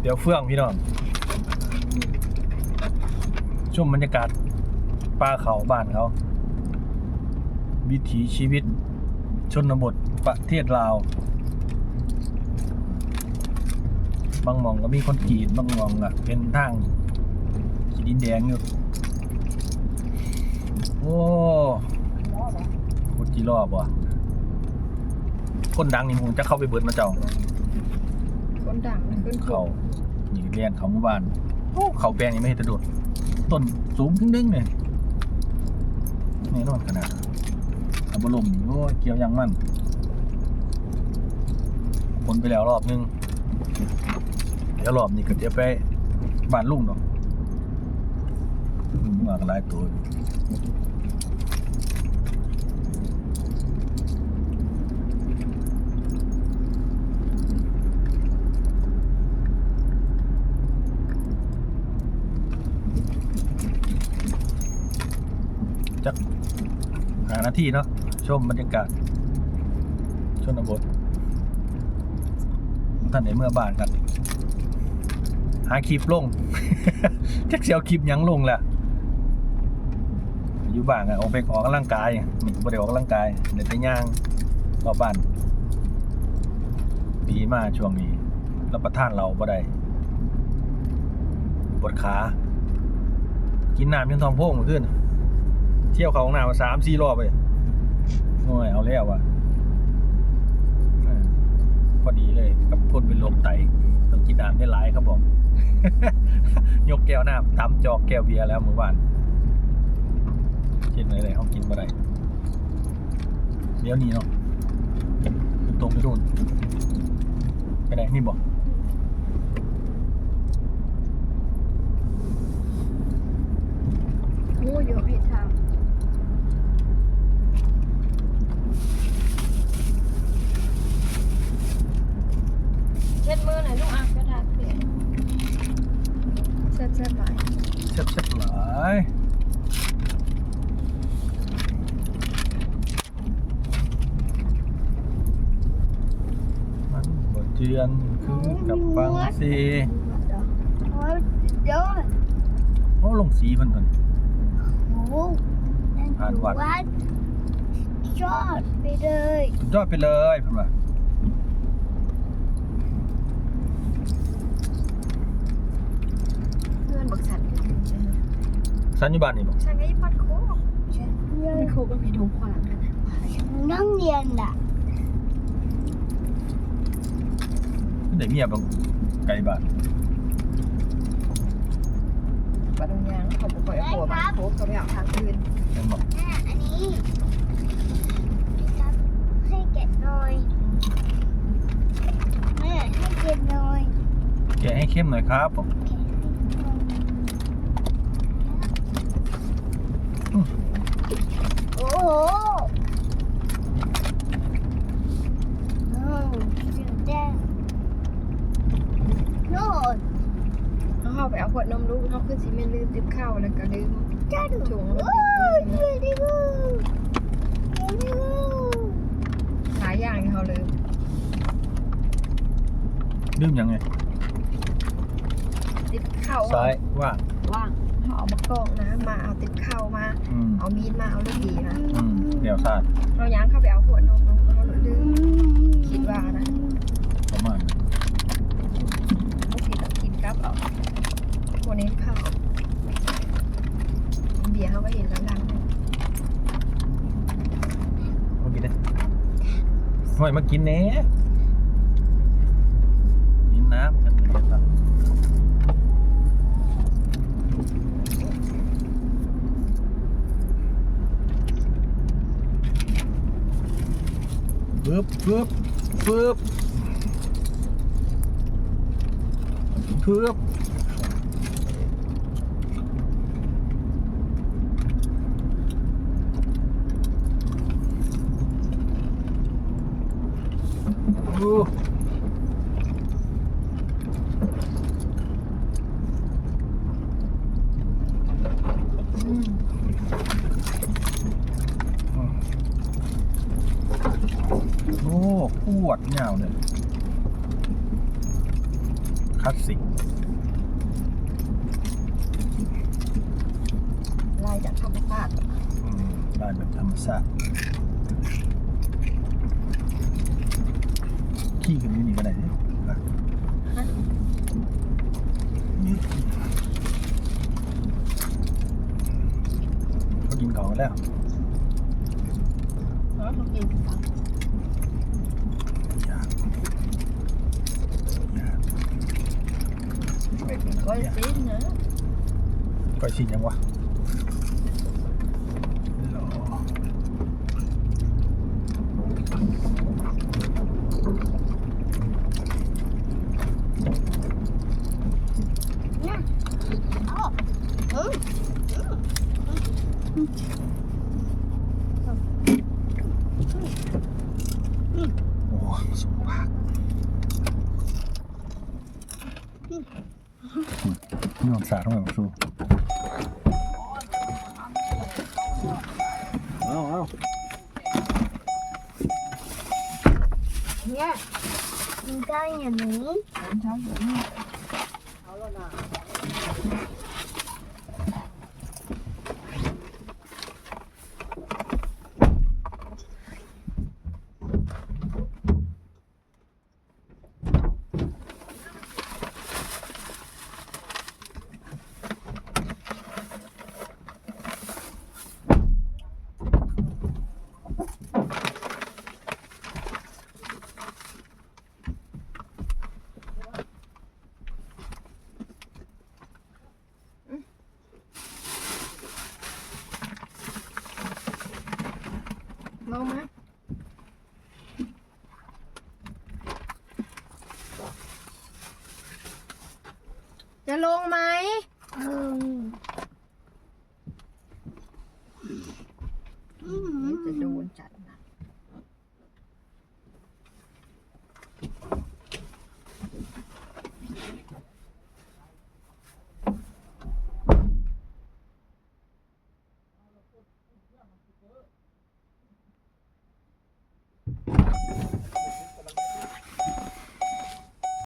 เดี๋ยวเฟื่องพี่น้องชมบรรยากาศป่าเขาบ้านเขา วิถีชีวิต ชนบทประเทศลาว บางมองก็มีคนกีดบางมองก็เป็นทางขีดินแดงอยู่ โอ้คนจีรอบว่ะคนดังนี่มึงจะเข้าไปเบิดมาเจ้า คนดังขึ้นเขาหนีเรียนเขาหมู่บ้านโอ้เขาแปลงนี่ไม่เห็นแตะโดดต้นสูงดึงๆเลยแน่นอนขนาดอับลมนี่โอ้เกี่ยวยังมั่นคนไปแล้วรอบนึงเดี๋ยวรอบนี้ก็จะไปบ้านลุงเนาะลุงมากหลายตัวอยู่จักหา นาที่เนาะชมบรรยากาศ ชนบทท่านในเมื่อบ้านกัน หาคลิปลงจักเสียวคลิปยังลงแหละอยู่บ้านอะออกไปออกกำลังกายนี่ก็บ่ได้ออกกำลังกายเดินไปย่างรอบบ้านปีมาช่วงนี้รับประทานเราบ่ได้ปวดขา กินน้ำยังทองโพ่งมาขึ้น เที่ยวเขาห้องน้ำมาสามสี่รอบไปโอ้ยเอาแล้วอะเออพอดีเลยกับพ่นเป็นโรคไตต้องกินน้ำได้หลายครับผมยกแก้วน้ำทำจอกแก้วเบียร์แล้วเมื่อวานเช่นอะไรเขากินมาได้เดี๋ยวนี้เนาะคือตรงไปนู่นไปไหนนี่บอกโอ้เยอะผิดทางเช็ดมือหน่อยลูกอะกระดาษเปียกเช็ดเช็ดหน่อย เช็ดเช็ด หลายมันบทเจือนคือกับฟังซีโอ้ยยอดโอ้ลงสีเพิ่นก่อนโอ้โหนั่นผ่านวัดวัดยอดไปเลยสุดยอดไปเลยเพิ่นว่าเพื่อนบอกสัน สันอยู่บ้านนี่บ่ฉันก็ยิ่พัดโค้งฉันเรียไม่นโค้งก็มีทุกความกันนะนั่งเรียนน่ะได้เมียบ่ไกลบ้านปัดยางเขาบอกว่าหัวมันโค้งเขาไม่เอาทางคืนแม่นบ่แม่อันนี้พี่ครับให้แกะหน่อยแม่ให้แกะหน่อยแกะให้เข้มหน่อยครับผม โอ้ โหโอ้สีแดงโน่นเขาเข้าไปเอาขวดนมลูกเขาคือซีเมนลืมติดข้าวแล้วก็ลืมจ้าดูถุงโอ้ยเดี๋ยวดิบูเดี๋ยวดิบูหลายอย่างที่เขาลืมลืมยังไงติดข้าวซ้ายว่างว่าง เขาเอามากอกนะ มาเอาติดข้าวมา อืมเอามีดมาเอาลูกดีมาอืมเดี๋ยวซาดเราย้างเข้าไปเอาขวดนมนมเขาลืมคิดว่านะประมาณนั้นบางทีต้องกินกับเอาคนนี้ข้าวเบียร์เขาก็เห็นแล้วดังมากินเด้ห่วยมากินแหน่กินน้ำกันเลยครับ ปึ๊บปึ๊บปึ๊บปึ๊บโอ้ อ้ปวดเหงาเนี่ยขคลาสสิกลายจากธรรมชาติอืมลายแบบธรรมชาติขี้กันนี่นี่ก็ได้เนี่ยอะนี่เขากินของกันแล้วเนาะทุกทีอยากอยากไม่เป็น ก้อยอยากซีนเนอะ ก้อยชิ้นยังวะรอ เนี่ยเอาอืม โอ้สมปาก นี่มันสาดเข้ามาสู้เอาเอา เนี่ยมันก็อย่างนี้ เช้าอยู่นี่ ลงมา จะลงไหมอืมอื